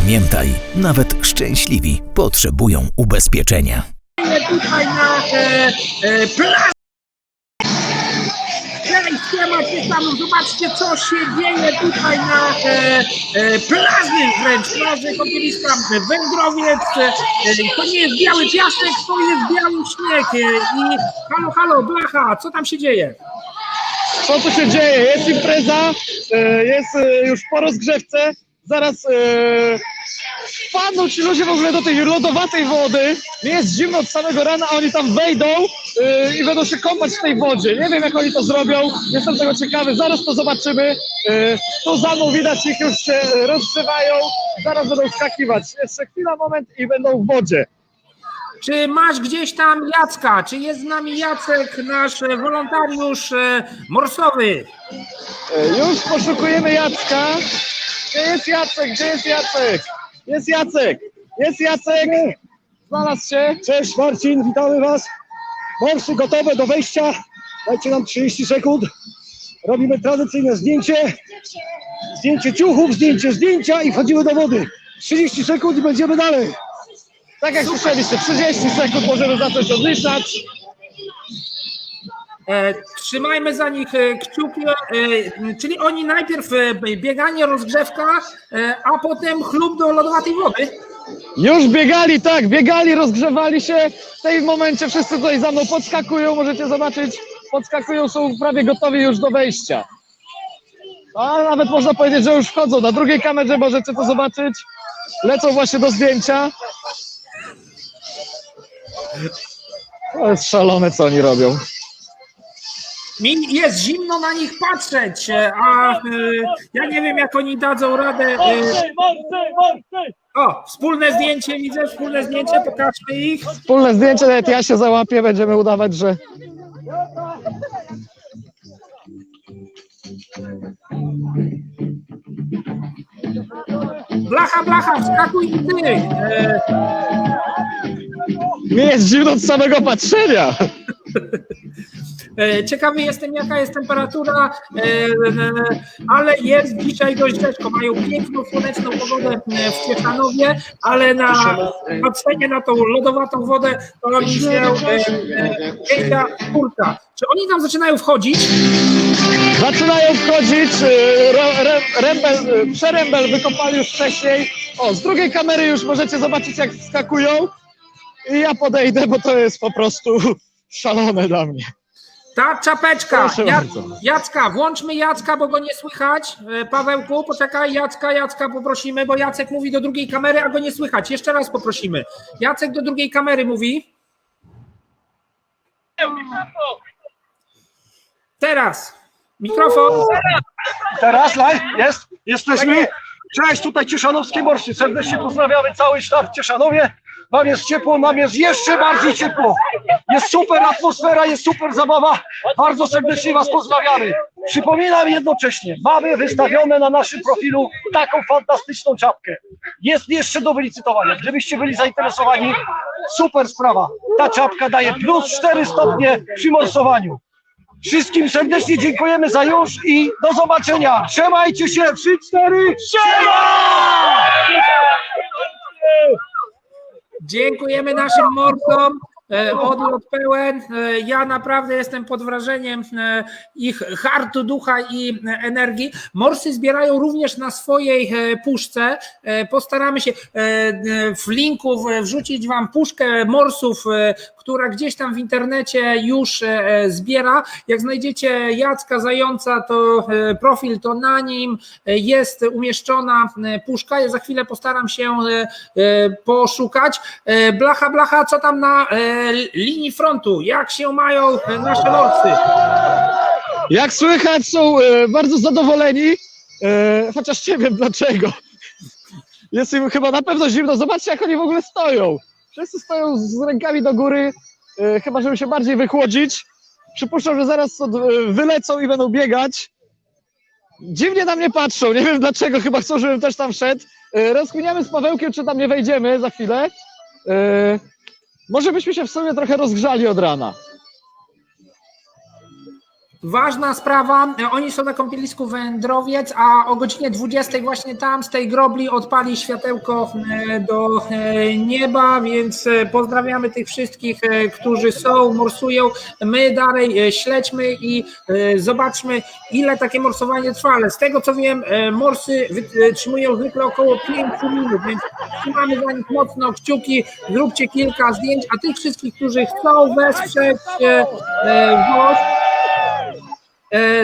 Pamiętaj, nawet szczęśliwi potrzebują ubezpieczenia. tutaj na e, e, plaży. Cześć, siema, tam zobaczcie co się dzieje tutaj na e, e, plaży wręcz, plaży kąpieliska Wędrowiec. E, to nie jest biały piasek, to jest biały śnieg. E, I halo, halo, Blacha, co tam się dzieje? co tu się dzieje? Jest impreza, e, jest e, już po rozgrzewce, zaraz e, wpadną ci ludzie w ogóle do tej lodowatej wody, nie jest zimno od samego rana, a oni tam wejdą e, i będą się kąpać w tej wodzie. Nie wiem jak oni to zrobią, jestem tego ciekawy, zaraz to zobaczymy. E, Tu za mną widać ich już się rozgrzewają, zaraz będą skakiwać. Jeszcze chwila, moment i będą w wodzie. Czy masz gdzieś tam Jacka? Czy jest z nami Jacek, nasz wolontariusz e, morsowy? E, Już poszukujemy Jacka. Gdzie jest Jacek? Gdzie jest Jacek? Jest Jacek! Jest Jacek! Znalazł się. Cześć Marcin, witamy Was. Morsy gotowe do wejścia. Dajcie nam 30 sekund. Robimy tradycyjne zdjęcie. Zdjęcie ciuchów, zdjęcie zdjęcia i wchodzimy do wody. 30 sekund i będziemy dalej. Tak jak słyszeliście, 30 sekund możemy zacząć odliczać. E, trzymajmy za nich e, kciuki, e, czyli oni najpierw bieganie, rozgrzewka, a potem chlub do lodowatej wody. Już biegali, tak, biegali, rozgrzewali się. W tym momencie wszyscy tutaj za mną podskakują, możecie zobaczyć. Podskakują, są prawie gotowi już do wejścia. A nawet można powiedzieć, że już wchodzą. Na drugiej kamerze możecie to zobaczyć. Lecą właśnie do zdjęcia. To jest szalone, co oni robią. Mi jest zimno na nich patrzeć, e, a e, ja nie wiem jak oni dadzą radę. e, O, wspólne zdjęcie widzę, wspólne zdjęcie, pokażmy ich. Wspólne zdjęcie, nawet ja się załapię, będziemy udawać, że Blacha, blacha, wskakuj i ty. E, mi jest zimno od samego patrzenia. E, Ciekawy jestem, jaka jest temperatura, e, e, ale jest dzisiaj dość ciężko. Mają piękną, słoneczną pogodę w Ciechanowie, ale na patrzenie na tą lodowatą wodę to robi się wielka kurka. Czy oni tam zaczynają wchodzić? Zaczynają wchodzić, rembel, przerembel wykopali już wcześniej. O, z drugiej kamery już możecie zobaczyć jak skakują. I ja podejdę, bo to jest po prostu szalone dla mnie. Ta czapeczka. Proszę Ja, bardzo. Jacka, włączmy Jacka, bo go nie słychać. E, Pawełku, poczekaj, Jacka, Jacka poprosimy, bo Jacek mówi do drugiej kamery, a go nie słychać. Jeszcze raz poprosimy. Jacek do drugiej kamery mówi. Teraz. Mikrofon. Teraz live jest? Jesteśmy. Cześć, tutaj Cieszanowskie Morsy. Serdecznie pozdrawiamy cały sztab w Cieszanowie. Nam jest ciepło, nam jest jeszcze bardziej ciepło. Jest super atmosfera, jest super zabawa. Bardzo serdecznie Was pozdrawiamy. Przypominam jednocześnie, mamy wystawione na naszym profilu taką fantastyczną czapkę. Jest jeszcze do wylicytowania. Gdybyście byli zainteresowani, super sprawa. Ta czapka daje plus 4 stopnie przy morsowaniu. Wszystkim serdecznie dziękujemy za już i do zobaczenia. Trzymajcie się. 3, 4. Siema! Dziękujemy naszym morsom. E, Odlot pełen. E, Ja naprawdę jestem pod wrażeniem e, ich hartu, ducha i energii. Morsy zbierają również na swojej puszce. Postaramy się w linku wrzucić Wam puszkę morsów, która gdzieś tam w internecie już e, zbiera. Jak znajdziecie Jacka Zająca, to e, profil to na nim e, jest umieszczona e, puszka. Ja za chwilę postaram się e, e, poszukać. E, Blacha, blacha, co tam na e, linii frontu? Jak się mają e, nasze morsy? Jak słychać, są e, bardzo zadowoleni, e, chociaż nie wiem dlaczego. jest im chyba na pewno zimno. Zobaczcie, jak oni w ogóle stoją. Wszyscy stoją z rękami do góry, e, chyba żeby się bardziej wychłodzić. Przypuszczam, że zaraz e, wylecą i będą biegać. Dziwnie na mnie patrzą, nie wiem dlaczego, chyba chcą, żebym też tam szedł. E, Rozkminiamy z Pawełkiem, czy tam nie wejdziemy za chwilę. Może byśmy się w sumie trochę rozgrzali od rana. Ważna sprawa, e, oni są na kąpielisku Wędrowiec, a o godzinie 20 właśnie tam z tej grobli odpali światełko e, do e, nieba, więc pozdrawiamy tych wszystkych, e, którzy są, morsują. My dalej śledźmy i zobaczmy, ile takie morsowanie trwa, ale z tego co wiem, morsy wytrzymują zwykle około 5 minut, więc trzymamy za nich mocno kciuki, zróbcie kilka zdjęć, a tych wszystkich, którzy chcą wesprzeć WOŚ,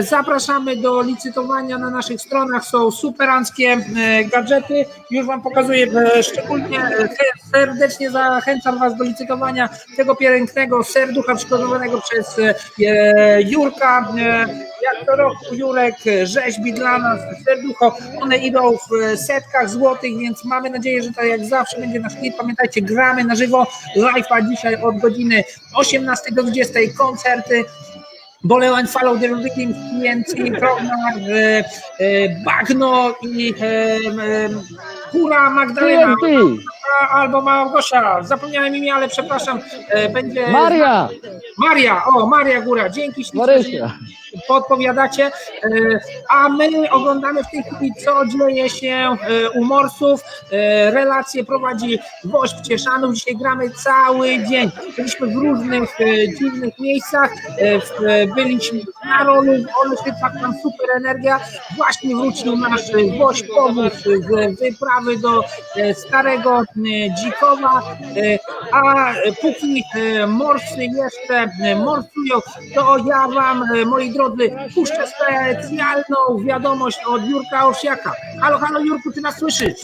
Zapraszamy do licytowania na naszych stronach. Są superanckie e, gadżety. Już Wam pokazuję e, szczególnie. e, Serdecznie zachęcam Was do licytowania tego pięknego serducha przygotowanego przez e, Jurka. E, Jak to roku Jurek e, rzeźbi dla nas serducho. One idą w e, setkach złotych, więc mamy nadzieję, że tak jak zawsze będzie nasz klip. Pamiętajcie, gramy na żywo. Live'a dzisiaj od godziny 18 do 20 koncerty. Follow the Rhythm, TNT, Prognar, e, e, Bagno i e, e, Kura Magdalena TNT! albo Małgosia. Zapomniałem imię, ale przepraszam. E, będzie Maria! Maria, o Maria Góra, dzięki ślicznie, Marysia! Podpowiadacie. E, A my oglądamy w tej chwili, co dzieje się e, u Morsów. E, Relacje prowadzi Woźb Cieszanów. Dzisiaj gramy cały dzień. Byliśmy w różnych dziwnych miejscach. Byliśmy na rolu, w Oleszycach, tam super energia. Właśnie wrócił nasz Woźb powóz z wyprawy do e, Starego e, Dzikowa. E, A póki Morsy jeszcze morsują, to ja Wam, moi drodzy, puszczę specjalną wiadomość od Jurka Osiaka. Halo, halo Jurku, ty nas słyszysz?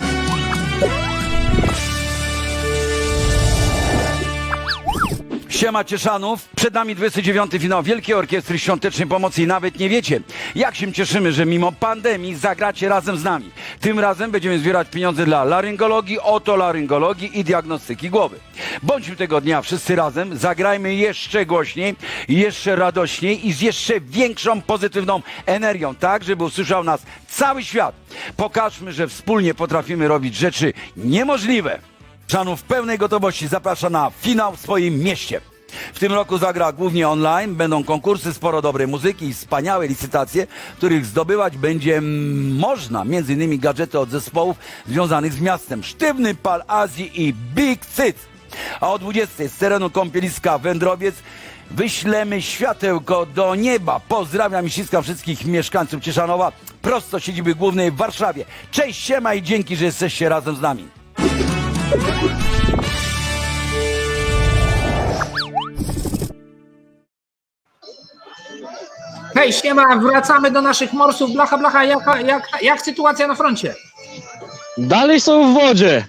Siema Cieszanów, przed nami 29. finał Wielkiej Orkiestry Świątecznej Pomocy i nawet nie wiecie, jak się cieszymy, że mimo pandemii zagracie razem z nami. Tym razem będziemy zbierać pieniądze dla laryngologii, otolaryngologii i diagnostyki głowy. Bądźmy tego dnia wszyscy razem, zagrajmy jeszcze głośniej, jeszcze radośniej i z jeszcze większą pozytywną energią, tak żeby usłyszał nas cały świat. Pokażmy, że wspólnie potrafimy robić rzeczy niemożliwe. Czanów w pełnej gotowości zaprasza na finał w swoim mieście. W tym roku zagra głównie online, będą konkursy, sporo dobrej muzyki i wspaniałe licytacje, których zdobywać będzie można, innymi gadżety od zespołów związanych z miastem. Sztywny Pal Azji i Big Cyc. A o 20 z terenu kąpieliska Wędrowiec wyślemy światełko do nieba. Pozdrawiam i ściskam wszystkich mieszkańców Cieszanowa prosto siedziby głównej w Warszawie. Cześć, siema i dzięki, że jesteście razem z nami. Hej, siema, wracamy do naszych morsów. Blacha, blacha, jak, jak, jak sytuacja na froncie? Dalej są w wodzie.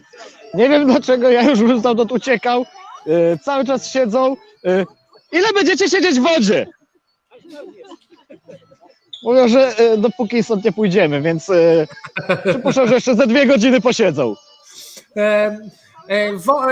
Nie wiem dlaczego ja już bym stamtąd uciekał. E, cały czas siedzą. E, ile będziecie siedzieć w wodzie? Mówią, że e, dopóki stąd nie pójdziemy, więc e, przypuszczam, że jeszcze ze dwie godziny posiedzą. E, e, wo- e,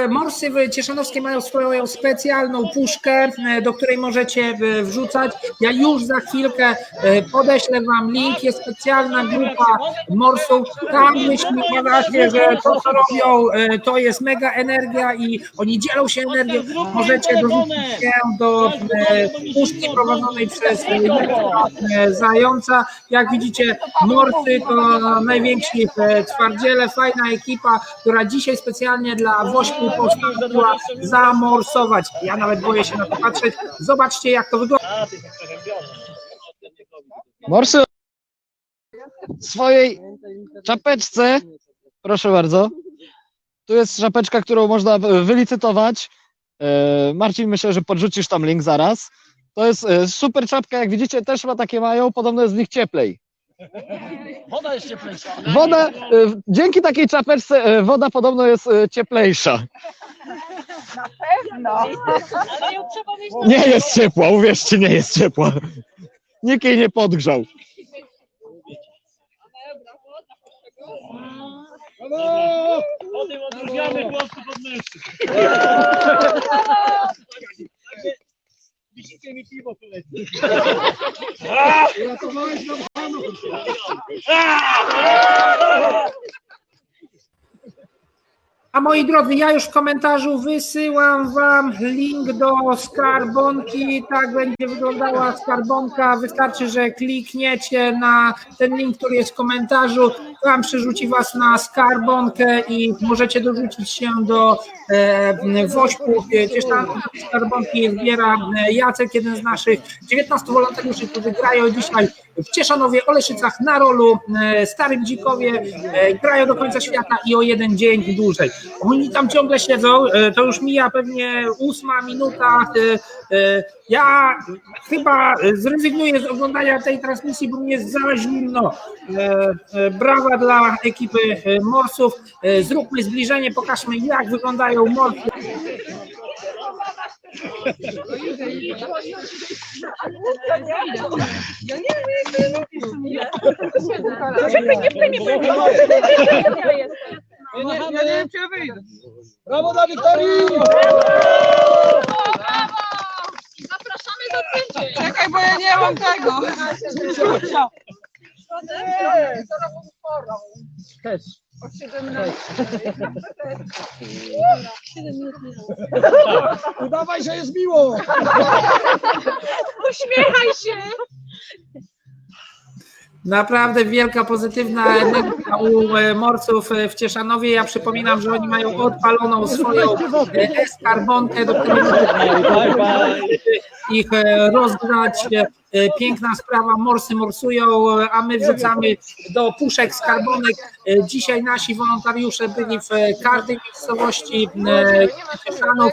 Morsy w Cieszanowskie mają swoją specjalną puszkę, e, do której możecie e, wrzucać. Ja już za chwilkę e, podeślę Wam link. Jest specjalna grupa morsów. Tam jeśli uważacie, że to, co robią, e, to jest mega energia i oni dzielą się energią, możecie dorzucić się do e, puszki prowadzonej przez e, e, Zająca. Jak widzicie, morsy to najwięksi e, twardziele, fajna ekipa, która dzisiaj specjalnie dla Wośpu postanowiła zamorsować. Ja nawet boję się na to patrzeć. Zobaczcie, jak to wygląda. Morsy w swojej czapeczce, proszę bardzo, tu jest czapeczka, którą można wy- wylicytować. E, Marcin, myślę, że podrzucisz tam link zaraz. To jest e, super czapka, jak widzicie, też chyba takie mają, podobno jest z nich cieplej. Woda jest cieplejsza. Woda, e, dzięki takiej czapeczce e, woda podobno jest e, cieplejsza. No. Nie jest ciepła, uwierzcie, nie jest ciepła. Nikt jej nie podgrzał. Odmawiamy głosów od mężczyzn. Wisicie mi piwo poleci. A moi drodzy, ja już w komentarzu wysyłam Wam link do skarbonki. Tak będzie wyglądała skarbonka. Wystarczy, że klikniecie na ten link, który jest w komentarzu. Tam przerzuci Was na skarbonkę i możecie dorzucić się do e, wośpów. Gdzieś tam skarbonki zbiera e, Jacek, jeden z naszych 19 wolontariuszy, którzy grają dzisiaj w Cieszanowie, Oleszycach, na rolu, e, Starym Dzikowie, e, grają do końca świata i o jeden dzień dłużej. Oni tam ciągle siedzą, e, to już mija pewnie ósma minuta. e, e, Ja chyba zrezygnuję z oglądania tej transmisji, bo mnie za zimno. E, dla ekipy e, Morsów. E, Zróbmy zbliżenie, pokażmy jak wyglądają Morsy. Brawo dla Wiktorii! Zapraszamy do sędziów. Czekaj, bo ja nie mam tego. Udawaj, że jest miło! Uśmiechaj się. Naprawdę wielka pozytywna energia u e, Morsów e, w Cieszanowie. Ja przypominam, że oni mają odpaloną swoją e, eskarbonkę, do której można ich e, rozgrać. E, Piękna sprawa, morsy morsują, e, a my wrzucamy do puszek skarbonek. E, Dzisiaj nasi wolontariusze byli w e, każdej miejscowości e, Cieszanów.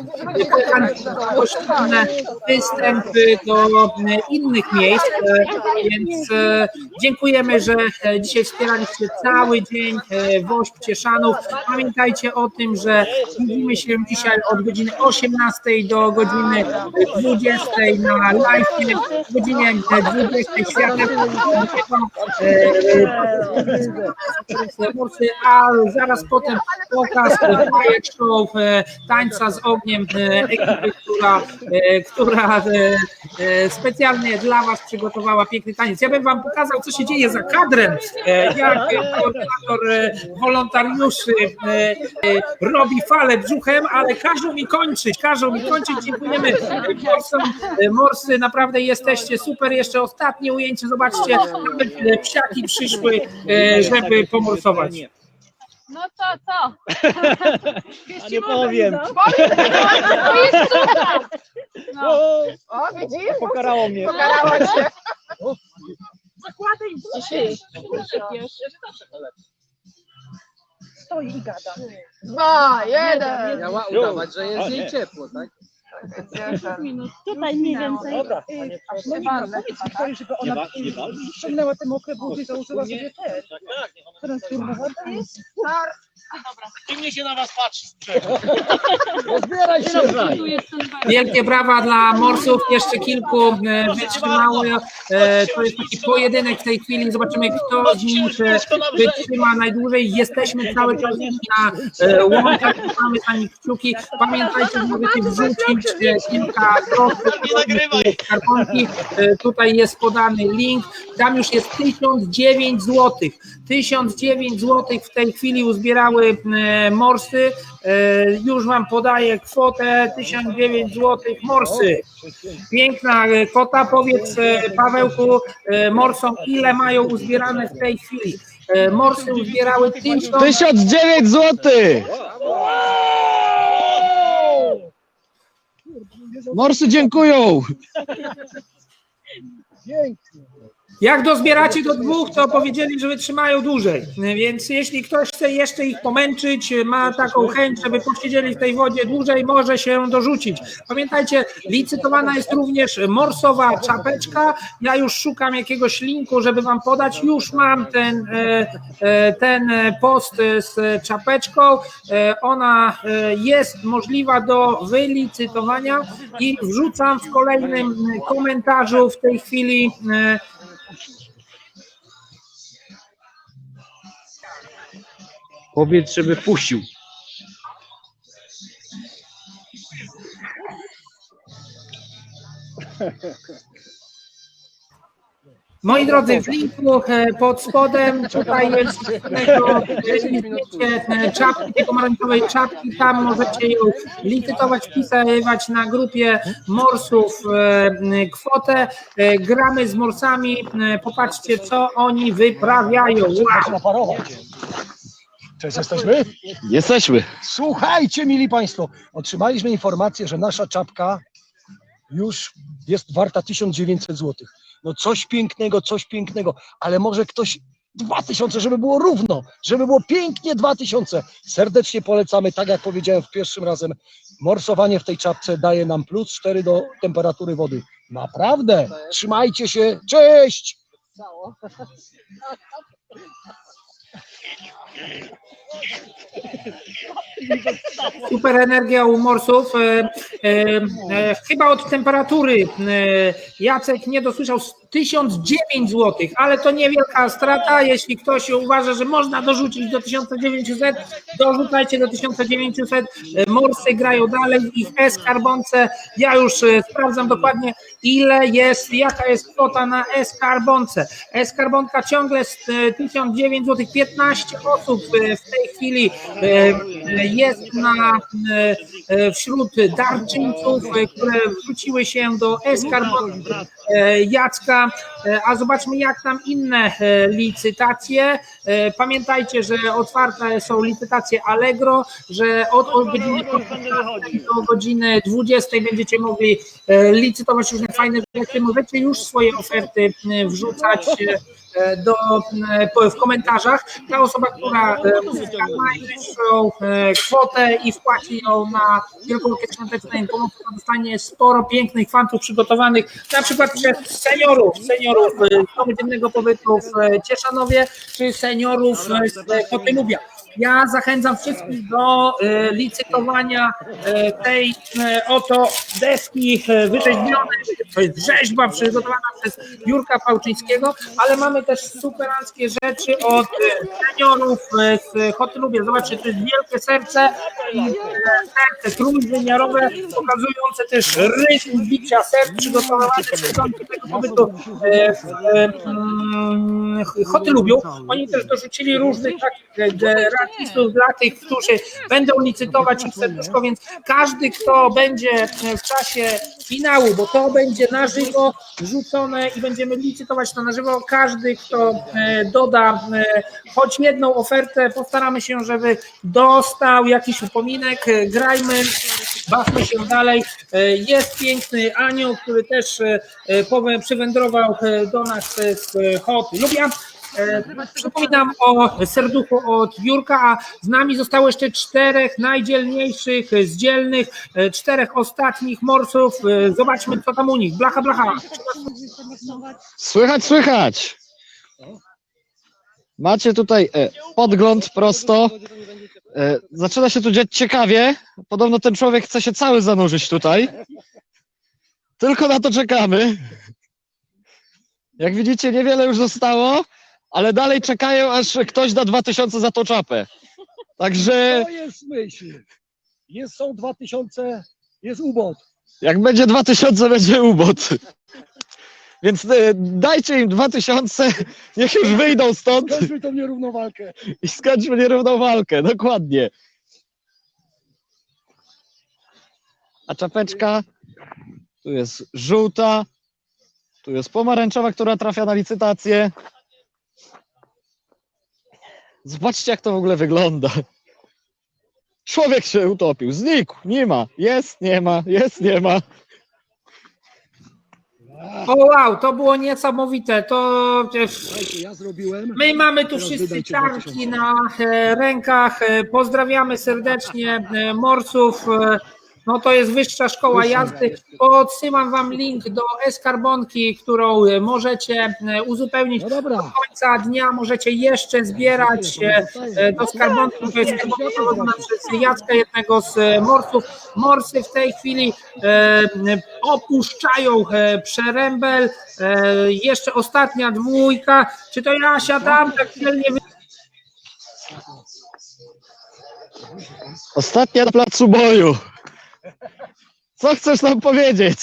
Gościnne występy do e, innych miejsc, e, więc e, dziękujemy, że e, dzisiaj wspieraliście cały dzień e, WOŚP Cieszanów. Pamiętajcie o tym, że widzimy się dzisiaj od godziny 18 do godziny 20 na live, w godzinie 20 światem Morsy, a zaraz potem pokaz projekt show e, tańca z ogniem e, ekipy, która, e, która specjalnie dla Was przygotowała piękny taniec. Ja bym Wam pokazał, co się dzieje za kadrem, jak koordynator wolontariuszy robi falę brzuchem, ale każą mi kończyć, każą mi kończyć. Dziękujemy Morsom. Morsy, naprawdę jesteście super. Jeszcze ostatnie ujęcie, zobaczcie, nawet psiaki przyszły, żeby pomorsować. No to co? A nie powiem. To jest super. No. O, Pokarało mnie. Pokarała cię. Zakładaj dzisiaj. Stoi i gada. Dwa, jeden. Miała udawać, że jest jej ciepło, tak? Tutaj mniej więcej. Dobra. Monika, powiedz Wiktorii, żeby ona ściągnęła te mokre buty i założyła sobie te. Transformowana jest. Dziwnie się na was patrzy. Zbieraj się! Wielkie brawa dla Morsów, jeszcze kilku e, wytrzymało. E, To jest taki pojedynek w tej chwili. Zobaczymy, kto z nich e, wytrzyma najdłużej. Jesteśmy cały czas na e, łąkach, mamy za nich kciuki. Pamiętajcie, że możecie wrzucić e, kilka do kartonki. E, Tutaj jest podany link. Tam już jest 1009 zł. 1009 zł w tej chwili uzbierały e, Morsy. E, Już Wam podaję kwotę 1009 zł Morsy. Piękna e, kwota. Powiedz Pawełku Morsom, ile mają uzbierane w tej chwili. Morsy uzbierały 1000 1009 zł! Morsy dziękują! Jak dozbieracie do dwóch, to powiedzieli, że wytrzymają dłużej. Więc jeśli ktoś chce jeszcze ich pomęczyć, ma taką chęć, żeby posiedzieli w tej wodzie dłużej, może się dorzucić. Pamiętajcie, licytowana jest również morsowa czapeczka. Ja już szukam jakiegoś linku, żeby wam podać. Już mam ten, e, e, ten post z czapeczką. E, Ona jest możliwa do wylicytowania i wrzucam w kolejnym komentarzu w tej chwili Powiedz, żeby puścił. Moi drodzy, w linku e, pod spodem tutaj jest e, e, czapki, tej pomarańczowej czapki, tam możecie ją licytować, wpisywać na grupie morsów kwotę. Gramy z morsami, popatrzcie co oni wyprawiają. Wow. Cześć, jesteśmy? Jesteśmy. Słuchajcie, mili Państwo, otrzymaliśmy informację, że nasza czapka już jest warta 1900 zł. No coś pięknego, coś pięknego, ale może ktoś 2000, żeby było równo, żeby było pięknie 2000. Serdecznie polecamy, tak jak powiedziałem w pierwszym razem, morsowanie w tej czapce daje nam plus 4 do temperatury wody. Naprawdę, trzymajcie się, cześć! Super energia u morsów. E, e, e, chyba od temperatury e, Jacek nie dosłyszał 1009 zł, ale to niewielka strata. Jeśli ktoś uważa, że można dorzucić do 1900, dorzucajcie do 1900. E, Morsy grają dalej ich e-skarbonce. Ja już e, sprawdzam dokładnie, ile jest, jaka jest kwota na e-skarbonce. E-skarbonka ciągle e, 1009 zł, 15 osób e, w tej chwili e, jest na, e, wśród darczyńców, które wrzuciły się do e-skarbonki Jacka, a zobaczmy jak tam inne licytacje. Pamiętajcie, że otwarte są licytacje Allegro, że od, od godziny 15 do godziny 20 będziecie mogli licytować różne fajne rzeczy. Możecie już swoje oferty e, wrzucać e, do, e, w komentarzach. Ta osoba, która uzyska najwyższą kwotę i wpłaci ją na Wielką Orkiestrę Świąteczną Pomocy, dostanie sporo pięknych fantów przygotowanych, na przykład przez seniorów, seniorów Domu Pobytu w Cieszanowie, czy seniorów z Kotylubia. Ja zachęcam wszystkich do e, licytowania e, tej e, oto deski wyrzeźbionej. To jest rzeźba przygotowana przez Jurka Pałczyńskiego, ale mamy też superanckie rzeczy od seniorów z Hotylubie. Zobaczcie, to jest wielkie serce i serce trójwymiarowe, pokazujące też rytm bicia serc przygotowane przez Dziennego Pobytu w mm, Hotylubiu. Oni też dorzucili różnych takich gratisów dla tych, którzy będą licytować ich serduszko, więc każdy, kto będzie w czasie finału, bo to będzie na żywo rzucone i będziemy licytować to na żywo, każdy, kto e, doda e, choć jedną ofertę, postaramy się, żeby dostał jakiś upominek, E, grajmy, bawmy się dalej. Jest piękny anioł, który też przywędrował do nas z Hot Lubia. E, Przypominam o serduchu od Jurka, a z nami zostało jeszcze czterech najdzielniejszych, e, zdzielnych, e, czterech ostatnich morsów. E, Zobaczmy, co tam u nich. Blacha, blacha. Słychać, słychać. Macie tutaj podgląd prosto. Zaczyna się tu dziać ciekawie. Podobno ten człowiek chce się cały zanurzyć tutaj. Tylko na to czekamy. Jak widzicie, niewiele już zostało, ale dalej czekają, aż ktoś da 2000 za tą czapę. Także To jest myśl. Jest, są 2000, jest ubot. jak będzie 2000, będzie ubot. Więc e, dajcie im 2000, niech już wyjdą stąd. Skończmy tą nierówną walkę. i skończmy nierówną walkę, dokładnie. A czapeczka, tu jest żółta, tu jest pomarańczowa, która trafia na licytację. Zobaczcie, jak to w ogóle wygląda. Człowiek się utopił, znikł, nie ma, jest, nie ma, jest, nie ma. O wow, to było niesamowite. To ja zrobiłem. My mamy tu wszyscy czarki 2000. na e, rękach. E, Pozdrawiamy serdecznie e, morsów. E, No to jest wyższa szkoła jazdy. Odsyłam wam link do e-skarbonki, którą e, możecie e, uzupełnić. No dobra. Do końca dnia możecie jeszcze zbierać e, do skarbonki. To jest skarbonka prowadzona przez Jacka, jednego z morsów. Morsy w tej chwili e, opuszczają e, przerębel. E, Jeszcze ostatnia dwójka. Czy to Jasia tam tak wy- Ostatnia na placu boju. Co chcesz nam powiedzieć?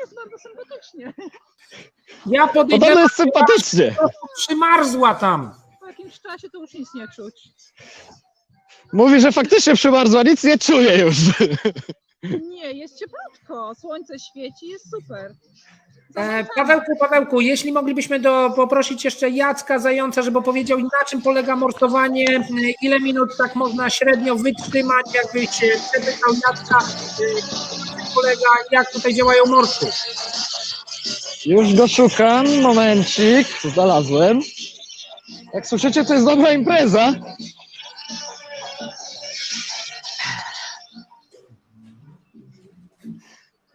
Jest bardzo sympatycznie. Ja Podobno podejrzewam, jest sympatycznie. że przymarzła tam. Po jakimś czasie to już nic nie czuć. Mówi, że faktycznie przymarzła, nic nie czuje już. Nie, jest cieplutko, słońce świeci, jest super. E, Pawełku, Pawełku, jeśli moglibyśmy do, poprosić jeszcze Jacka Zająca, żeby powiedział na czym polega morsowanie, e, ile minut tak można średnio wytrzymać, jakbyś przepytał Jacka, e, polega, jak tutaj działają morsy. Już go szukam, momencik, znalazłem. Jak słyszycie, to jest dobra impreza.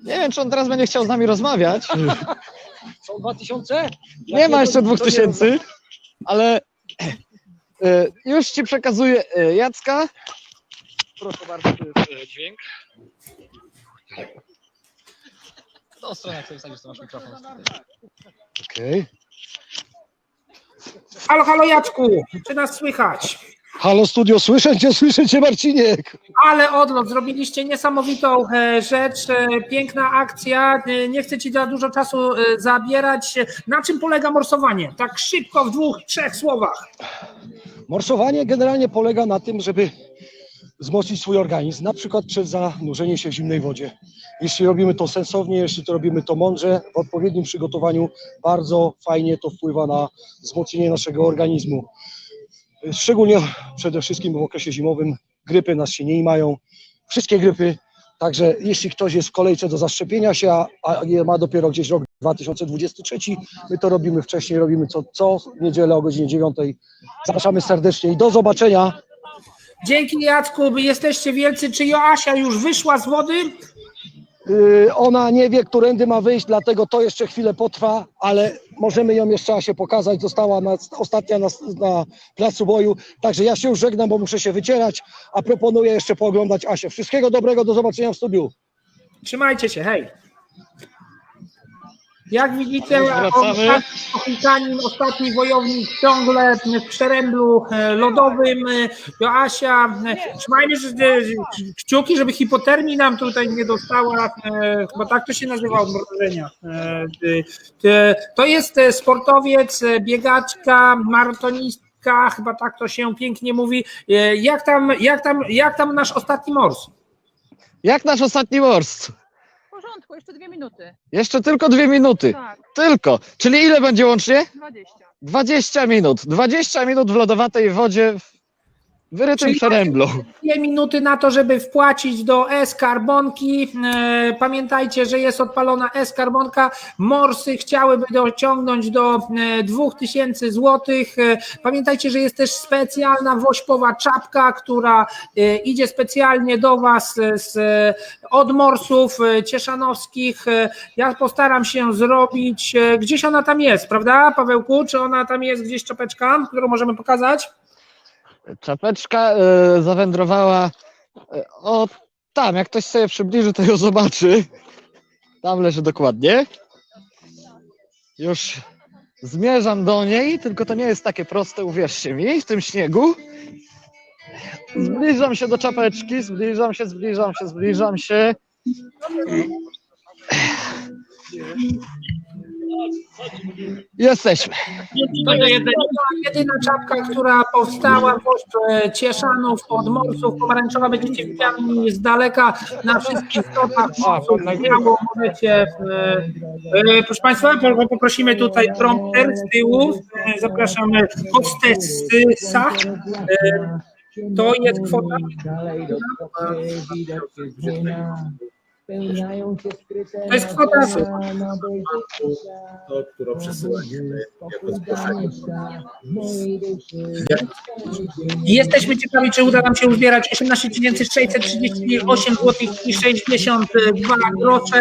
Nie wiem, czy on teraz będzie chciał z nami rozmawiać. Są 2000? Nie ma jeszcze dwóch tysięcy, ale e, już ci przekazuję e, Jacka. Proszę bardzo, tu jest e, dźwięk. Do strony, jak sobie wsadzisz, to masz mikrofon. Okej. Halo, halo Jacku, czy nas słychać? Halo studio, słyszę cię, słyszę cię Marciniek. Ale odlot, zrobiliście niesamowitą e, rzecz, e, piękna akcja, e, nie chcę Ci za dużo czasu e, zabierać. Na czym polega morsowanie? Tak szybko, w dwóch, trzech słowach. Morsowanie generalnie polega na tym, żeby wzmocnić swój organizm, na przykład przez zanurzenie się w zimnej wodzie. Jeśli robimy to sensownie, jeśli to robimy to mądrze, w odpowiednim przygotowaniu, bardzo fajnie to wpływa na wzmocnienie naszego organizmu. Szczególnie przede wszystkim w okresie zimowym grypy nas się nie mają, wszystkie grypy. Także jeśli ktoś jest w kolejce do zaszczepienia się, a, a ma dopiero gdzieś rok 2023, my to robimy wcześniej, robimy co, co niedzielę o godzinie 9. Zapraszamy serdecznie i do zobaczenia. Dzięki Jacku, jesteście wielcy. Czy Joasia już wyszła z wody? Yy, ona nie wie, którędy ma wyjść, dlatego to jeszcze chwilę potrwa, ale możemy ją jeszcze się pokazać. Została na, ostatnia na, na placu boju, także ja się już żegnam, bo muszę się wycierać, a proponuję jeszcze pooglądać Asię. Wszystkiego dobrego, do zobaczenia w studiu. Trzymajcie się, hej. Jak widzicie, Wracamy. ostatni wojownik ciągle w przeręblu e, lodowym. E, Joasia, e, trzymajmy że- że- kciuki, żeby hipotermii nam tutaj nie dostała, e, chyba tak to się nazywa od mrożenia. E, e, e, To jest e, sportowiec, e, biegaczka, maratonistka, chyba tak to się pięknie mówi. E, Jak tam, jak tam, jak tam nasz ostatni mors? Jak nasz ostatni mors? Porządku, jeszcze dwie minuty. Jeszcze tylko dwie minuty. Tak, Tylko. Czyli ile będzie łącznie? 20. 20 minut. 20 minut w lodowatej wodzie w wyrytym przeręblu. dwie minuty na to, żeby wpłacić do S-Karbonki. E, Pamiętajcie, że jest odpalona S-Karbonka. Morsy chciałyby dociągnąć do e, 2000 złotych. E, Pamiętajcie, że jest też specjalna wośpowa czapka, która e, idzie specjalnie do Was e, z, e, od morsów e, cieszanowskich. E, Ja postaram się zrobić, e, gdzieś ona tam jest, prawda Pawełku? Czy ona tam jest gdzieś czapeczka, którą możemy pokazać? Czapeczka e, zawędrowała e, o tam, jak ktoś sobie przybliży, to ją zobaczy. Tam leży dokładnie. Już zmierzam do niej, tylko to nie jest takie proste, uwierzcie mi, w tym śniegu. Zbliżam się do czapeczki, zbliżam się, zbliżam się, zbliżam się. Jesteśmy. To jedyna, czapka, która powstała w e, Cieszanów od morsów. Pomarańczowa będziecie widziani z daleka na wszystkich stopach możecie. E, e, proszę Państwa, po- poprosimy tutaj prompter z tyłu. Zapraszamy hostessa. To jest kwota. To jest kwota. To, którą jako zgłoszenie. Jesteśmy ciekawi, czy uda nam się uzbierać 18 638 zł i 62 grosze.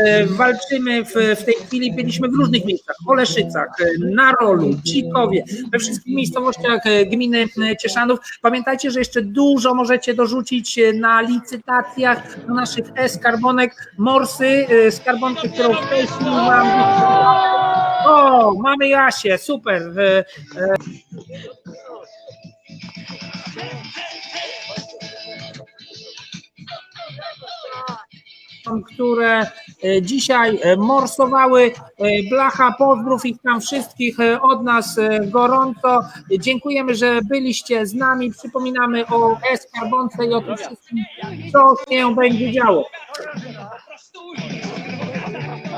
E, Walczymy w, w tej chwili, byliśmy w różnych miejscach, w Oleszycach, e, na Rolu, Cikowie, we wszystkich miejscowościach e, gminy Cieszanów. Pamiętajcie, że jeszcze dużo możecie dorzucić na licytacjach do naszych e-skarbonek, morsy, e, skarbonki, którą w tej chwili mam. O, mamy Jasię, super. E, które e, dzisiaj e, morsowały. E, Blacha, pozdrów ich tam wszystkich e, od nas e, gorąco. Dziękujemy, że byliście z nami. Przypominamy o e-skarbonce i o tym wszystkim, co się będzie działo.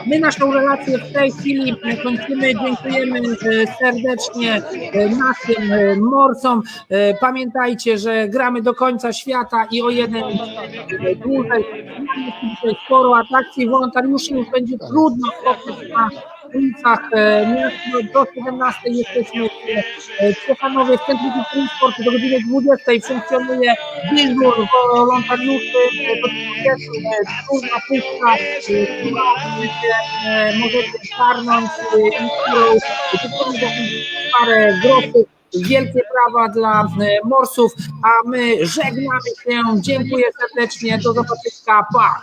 My naszą relację w tej chwili kończymy. Dziękujemy e, serdecznie e, naszym e, morsom. Pamiętajcie, że gramy do końca świata i o jeden dłużej. Sporo atrakcji. Wolontariuszy już będzie trudno spotkać na ulicach e, miasta. Do 17 jesteśmy w e, Ciechanowie w Centrum Kultury Sportu. Do godziny 20 funkcjonuje dyżur wolontariuszy. e, Do 20 trudna puszka, e, która możecie, e, e, i którą parę groszy. Wielkie brawa dla e, morsów, a my żegnamy się. Dziękuję serdecznie. Do zobaczenia. Pa!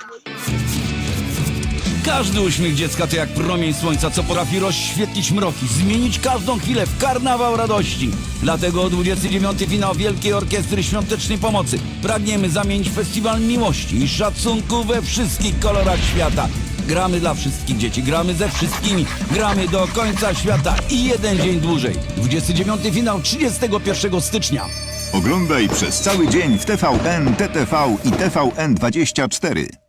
Każdy uśmiech dziecka to jak promień słońca, co potrafi rozświetlić mroki, zmienić każdą chwilę w karnawał radości. Dlatego 29. finał Wielkiej Orkiestry Świątecznej Pomocy pragniemy zamienić festiwal miłości i szacunku we wszystkich kolorach świata. Gramy dla wszystkich dzieci, gramy ze wszystkimi, gramy do końca świata i jeden dzień dłużej. 29. finał 31 stycznia. Oglądaj przez cały dzień w TVN, TTV i TVN24.